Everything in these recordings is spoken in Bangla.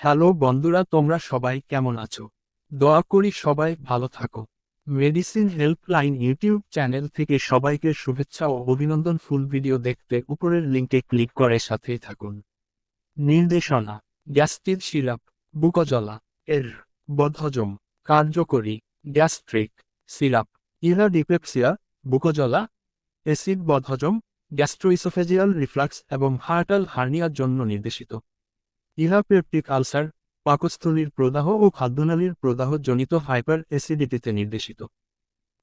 হ্যালো বন্ধুরা, তোমরা সবাই কেমন আছো? দোয়া করি সবাই ভালো থাকো। মেডিসিন হেল্পলাইন ইউটিউব চ্যানেল থেকে সবাইকে শুভেচ্ছা ও অভিনন্দন। ফুল ভিডিও দেখতে উপরের লিঙ্কে ক্লিক করে সাথেই থাকুন। নির্দেশনা গ্যাস্ট্রিক সিরাপ বুকজলা এর বদহজম, কার্যকরী গ্যাস্ট্রিক সিরাপ ইহা ডিপেপসিয়া বুকজলা অ্যাসিড বদহজম গ্যাস্ট্রোইসোফেজিয়াল রিফ্লাক্স এবং হার্টাল হার্নিয়ার জন্য নির্দেশিত। ইহা পেপটিক আলসার, পাকস্থলীর প্রদাহ ও খাদ্যনালীর প্রদাহজনিত হাইপার অ্যাসিডিটিতে নির্দেশিত।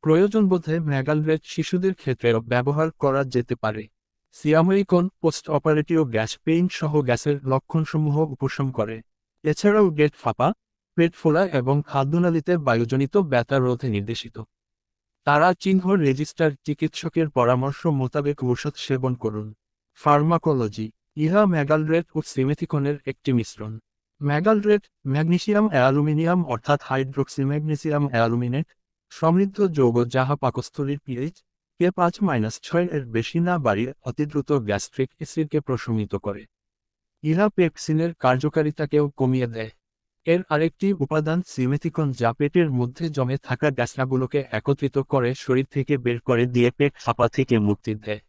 প্রয়োজন বোধে ম্যাগালরেট শিশুদের ক্ষেত্রেও ব্যবহার করা যেতে পারে। সিয়ামরিকন পোস্ট অপারেটিভ গ্যাস পেইন সহ গ্যাসের লক্ষণসমূহ উপশম করে। এছাড়াও গেট ফাঁপা, পেট ফোলা এবং খাদ্যনালীতে বায়ুজনিত ব্যথা রোধে নির্দেশিত। তারা চিহ্ন রেজিস্টার চিকিৎসকের পরামর্শ মোতাবেক ঔষধ সেবন করুন। ফার্মাকোলজি ইহা ম্যাগালরেট ও সিমেথিকনের একটি মিশ্রণ। ম্যাগালরেট ম্যাগনেসিয়াম অ্যালুমিনিয়াম অর্থাৎ হাইড্রোক্সি ম্যাগনেসিয়াম অ্যালুমিনেট, সমৃদ্ধ যৌগ যাহা পাকস্থলীর পিএইচ কে পাঁচ মাইনাস ছয় এর বেশি না বাড়িয়ে অতিদ্রুত গ্যাস্ট্রিক অ্যাসিডকে প্রশমিত করে। ইহা পেপসিনের কার্যকারিতাকেও কমিয়ে দেয়। এর আরেকটি উপাদান সিমেথিকন যা পেটের মধ্যে জমে থাকা গ্যাসনাগুলোকে একত্রিত করে শরীর থেকে বের করে দিয়ে পেট ফাঁপা থেকে মুক্তি দেয়।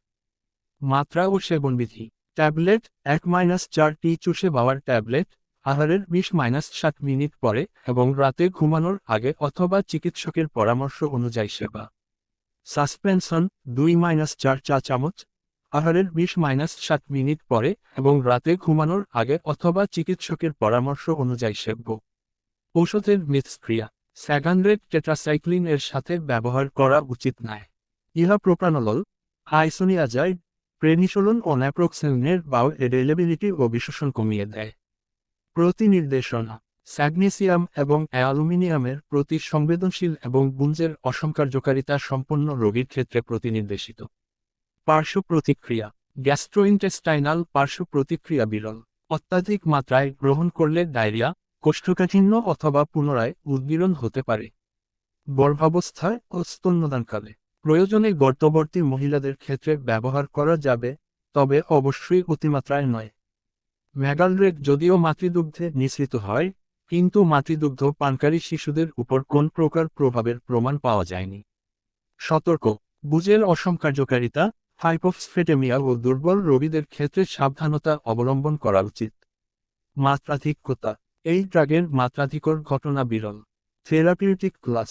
মাত্রা ও সেবনবিধি ট্যাবলেট এক মাইনাস চারটি চুষে বাওয়ার ট্যাবলেট, আহারের বিশ মাইনাস সাত মিনিট পরে এবং রাতে ঘুমানোর আগে অথবা চিকিৎসকের পরামর্শ অনুযায়ী সেবা। সাসপেনশন, দুই মাইনাস চার চা চামচ, আহারের বিশ মাইনাস সাত মিনিট পরে এবং রাতে ঘুমানোর আগে অথবা চিকিৎসকের পরামর্শ অনুযায়ী সেব্য। ঔষধের মিথস্ক্রিয়া স্যাগানরেট টেট্রাসাইক্লিন এর সাথে ব্যবহার করা উচিত নয়। ইহা প্রোপ্রানলল আইসোনিয়াজাইড প্রেনিসোলন ও ন্যাপ্রোক্সেনের এডেলেবিলিটি ও বিশোষণ কমিয়ে দেয়। প্রতিনির্দেশনা স্যাগনেসিয়াম এবং অ্যালুমিনিয়ামের প্রতি সংবেদনশীল এবং গুঞ্জের অসংকার্যকারিতা সম্পন্ন রোগীর ক্ষেত্রে প্রতিনির্দেশিত। পার্শ্ব প্রতিক্রিয়া, গ্যাস্ট্রোইন্টেস্টাইনাল পার্শ্ব প্রতিক্রিয়া বিরল, অত্যাধিক মাত্রায় গ্রহণ করলে ডায়রিয়া, কোষ্ঠকাঠিন্য অথবা পুনরায় উদ্গীরণ হতে পারে। গর্ভাবস্থায় ও স্তন্যদানকালে প্রয়োজনে গর্তবর্তী মহিলাদের ক্ষেত্রে ব্যবহার করা যাবে, তবে অবশ্যই অতিমাত্রায় নয়। ম্যাগালরেট যদিও মাতৃদুগ্ধে নিঃসৃত হয়, কিন্তু মাতৃদুগ্ধ পানকারী শিশুদের উপর কোন প্রকার প্রভাবের প্রমাণ পাওয়া যায়নি। সতর্ক, বুঝের অসম কার্যকারিতা হাইপোফসফেটেমিয়া ও দুর্বল রোগীদের ক্ষেত্রে সাবধানতা অবলম্বন করা উচিত। মাত্রাধিক্যতা এই ড্রাগের মাত্রাধিকর ঘটনা বিরল। Therapeutic class